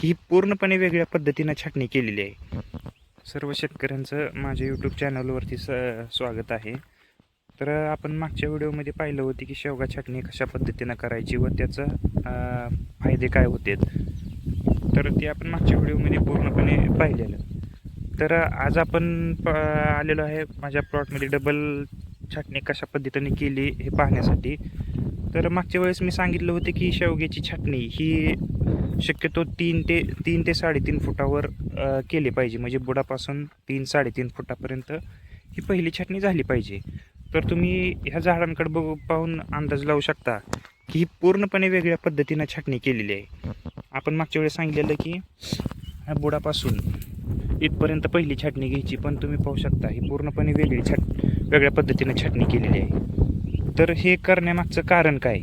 की ही पूर्णपणे वेगळ्या पद्धतीनं छाटणी केलेली आहे. सर्व शेतकऱ्यांचं माझ्या यूट्यूब चॅनलवरती स स्वागत आहे. तर आपण मागच्या व्हिडिओमध्ये पाहिलं होतं की शेवगा छाटणी कशा पद्धतीनं करायची व त्याचं फायदे काय होते. तर ते आपण मागच्या व्हिडिओमध्ये पूर्णपणे पाहिलेलं. तर आज आपण प आलेलो आहे माझ्या प्लॉटमध्ये डबल छाटणी कशा पद्धतीने केली हे पाहण्यासाठी. तर मागच्या वेळेस मी सांगितलं होतं की शेवग्याची छाटणी ही शक्यतो तीन ते तीन ते साडेतीन फुटावर केली पाहिजे. म्हणजे बुडापासून तीन साडेतीन फुटापर्यंत ही पहिली छाटणी झाली पाहिजे. तर तुम्ही ह्या झाडांकडे बघू पाहून अंदाज लावू शकता की ही पूर्णपणे वेगळ्या पद्धतीनं छाटणी केलेली आहे. आपण मागच्या वेळेस सांगितलेलं की ह्या बुडापासून इथपर्यंत पहिली छाटणी घ्यायची पण तुम्ही पाहू शकता ही पूर्णपणे वेगळी छाट वेगळ्या पद्धतीनं छाटणी केलेली आहे. तर हे करण्यामागचं कारण काय?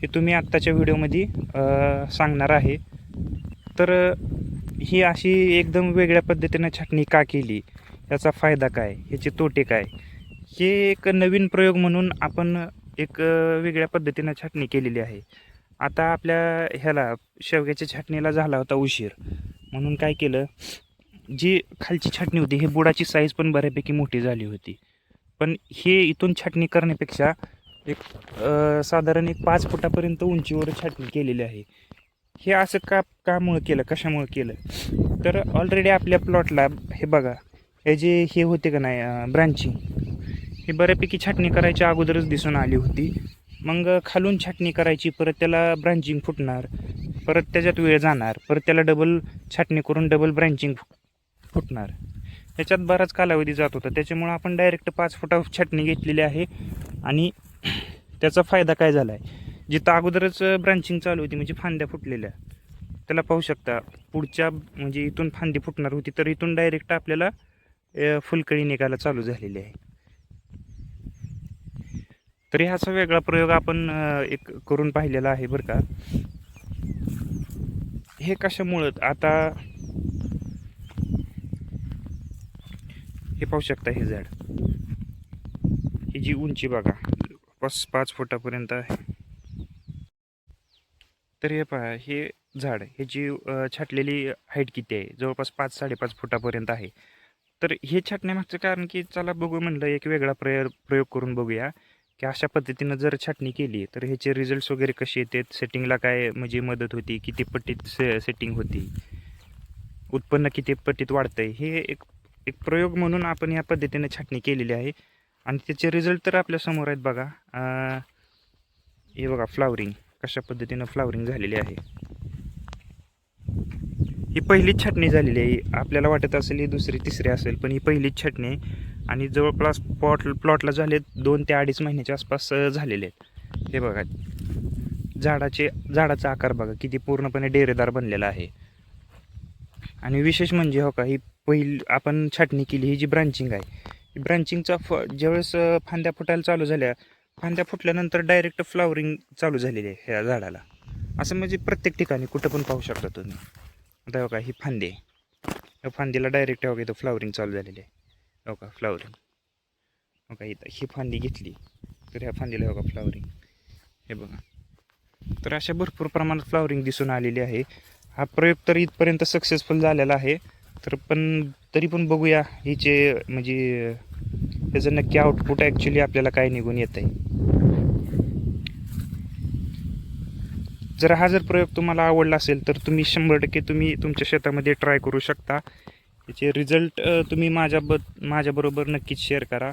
हे तुम्ही आत्ताच्या व्हिडिओमध्ये सांगणार आहे. तर ही अशी एकदम वेगळ्या पद्धतीनं छाटणी का केली? याचा फायदा काय? ह्याचे तोटे काय? हे एक नवीन प्रयोग म्हणून आपण एक वेगळ्या पद्धतीनं छाटणी केलेली आहे. आता आपल्या ह्याला शेवग्याच्या छाटणीला झाला होता उशीर. म्हणून काय केलं? जी खालची छाटणी होती ही बुडाची साईज पण बऱ्यापैकी मोठी झाली होती. पण हे इथून छाटणी करण्यापेक्षा एक साधारण एक पाच फुटापर्यंत उंचीवर छाटणी केलेली आहे. हे असं का कामुळं केलं कशामुळं केलं? तर ऑलरेडी आपल्या प्लॉटला हे बघा हे जे हे होते का नाही ब्रांचिंग हे बऱ्यापैकी छाटणी करायच्या अगोदरच दिसून आली होती. मग खालून छाटणी करायची परत त्याला ब्रांचिंग फुटणार परत त्याच्यात वेळ जाणार परत त्याला डबल छाटणी करून डबल ब्रांचिंग फुटणार. ह्याच्यात बराच कालावधी जात होता. त्याच्यामुळं आपण डायरेक्ट पाच फुटा छाटणी घेतलेली आहे. आणि त्याचा फायदा काय झाला आहे जिथं अगोदरच ब्रांचिंग चालू होती म्हणजे फांद्या फुटलेल्या. त्याला पाहू शकता पुढच्या म्हणजे इथून फांदी फुटणार होती तर इथून डायरेक्ट आपल्याला फुलकळी निघायला चालू झालेली आहे. तर ह्याचा वेगळा प्रयोग आपण एक करून पाहिलेला आहे बरं का. हे कशामुळं? आता हे पाहू शकता हे झाड. ही जी उंची बघा पाच पाच फुटापर्यंत आहे. तर हे पहा हे झाड ह्याची छाटलेली हाईट किती आहे? जवळपास पाच साडेपाच फुटापर्यंत आहे. तर हे छाटण्यामागचं कारण की चला बघू म्हणलं एक वेगळा प्रय प्रयोग करून बघूया. की अशा पद्धतीनं जर छाटणी केली तर ह्याचे रिझल्ट्स वगैरे कसे येतात सेटिंगला काय म्हणजे मदत होती? किती पट्टीत से सेटिंग होती? उत्पन्न किती पट्टीत वाढतंय? हे एक एक प्रयोग म्हणून आपण या पद्धतीने छाटणी केलेली आहे. आणि त्याचे रिझल्ट तर आपल्यासमोर आहेत बघा. हे बघा फ्लावरिंग कशा पद्धतीनं फ्लावरिंग झालेली आहे. ही पहिलीच छाटणी झालेली आहे. आपल्याला वाटत असेल ही दुसरी तिसरी असेल पण ही पहिलीच छाटणी आणि जवळपास प्लॉट प्लॉटला झाले दोन ते अडीच महिन्याच्या आसपास झालेले आहेत. हे बघा. झाडाचे झाडाचा आकार बघा. किती पूर्णपणे डेरेदार बनलेला आहे. आणि विशेष म्हणजे हो का ही पहिली आपण छाटणी केली ही जी ब्रांचिंग आहे ही ब्रांचिंगचा फ ज्यावेळेस फांद्या फुटायला चालू झाल्या फांद्या फुटल्यानंतर डायरेक्ट फ्लावरिंग चालू झालेली आहे ह्या झाडाला. असं म्हणजे प्रत्येक ठिकाणी कुठं पण पाहू शकता तुम्ही. आता हो का ही फांदी आहे. या फांदीला डायरेक्ट हो का इथं फ्लावरिंग चालू झालेली आहे. हो का फ्लावरिंग हो का इथं ही फांदी घेतली तर ह्या फांदीला हो का फ्लावरिंग हे बघा. तर अशा भरपूर प्रमाणात फ्लावरिंग दिसून आलेली आहे. हा प्रयोग तर इथपर्यंत सक्सेसफुल झालेला आहे. तर पण तरी पण बघूया हिचे म्हणजे त्याचं नक्की आउटपुट ॲक्च्युली आपल्याला काय निघून येत आहे जर हा जर प्रयोग तुम्हाला आवडला असेल तर तुम्ही शंभर टक्के तुम्ही तुमच्या शेतामध्ये ट्राय करू शकता. याचे रिझल्ट तुम्ही माझ्या ब माझ्याबरोबर नक्कीच शेअर करा.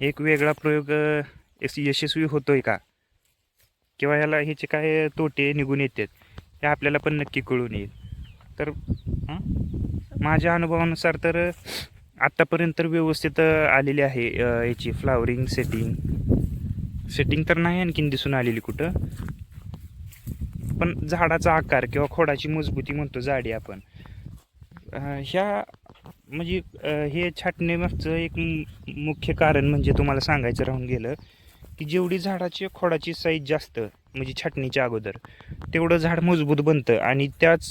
एक वेगळा प्रयोग यशस्वी होतो यशस्वी होतोय का? किंवा ह्याला ह्याचे काय तोटे निघून येतात? हे आपल्याला पण नक्की कळून येईल. तर माझ्या अनुभवानुसार तर आत्तापर्यंत तर व्यवस्थित आलेली आहे याची फ्लावरिंग सेटिंग सेटिंग तर नाही आणखीन दिसून आलेली कुठं? पण झाडाचा आकार किंवा खोडाची मजबूती म्हणतो जाडी आपण. ह्या म्हणजे हे हे छाटणीमागचं एक मुख्य कारण म्हणजे तुम्हाला सांगायचं राहून गेलं की जेवढी झाडाची खोडाची साईज जास्त म्हणजे छाटणीच्या अगोदर तेवढं झाड मजबूत बनतं आणि त्याच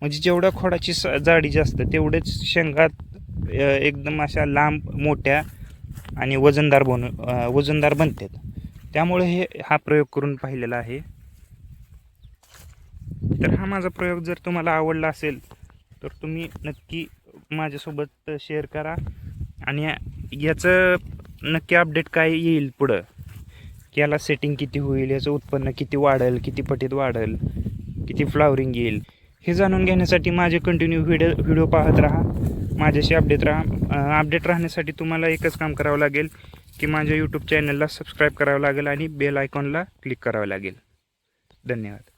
म्हणजे जेवढ्या खोडाची स जाडी जास्त तेवढेच शेंगात एकदम अशा लांब मोठ्या आणि वजनदार बन वजनदार बनतात. त्यामुळे हे हा प्रयोग करून पाहिलेला आहे. तर हा माझा प्रयोग जर तुम्हाला आवडला असेल तर तुम्ही नक्की माझ्यासोबत शेअर करा आणि याचं नक्की अपडेट काय येईल पुढं? याला सेटिंग किती होईल याचं उत्पन्न किती वाढेल किती पटीत वाढेल किती फ्लावरिंग येईल हे जाणून घेण्यासाठी माझे कंटिन्यू व्हिडिओ व्हिडिओ पाहत राहा. माझ्याशी अपडेट राहा. अपडेट राहण्यासाठी तुम्हाला एकच काम करावं लागेल की माझ्या यूट्यूब चॅनलला सबस्क्राईब करावं लागेल आणि बेल आयकॉनला क्लिक करावं लागेल. धन्यवाद.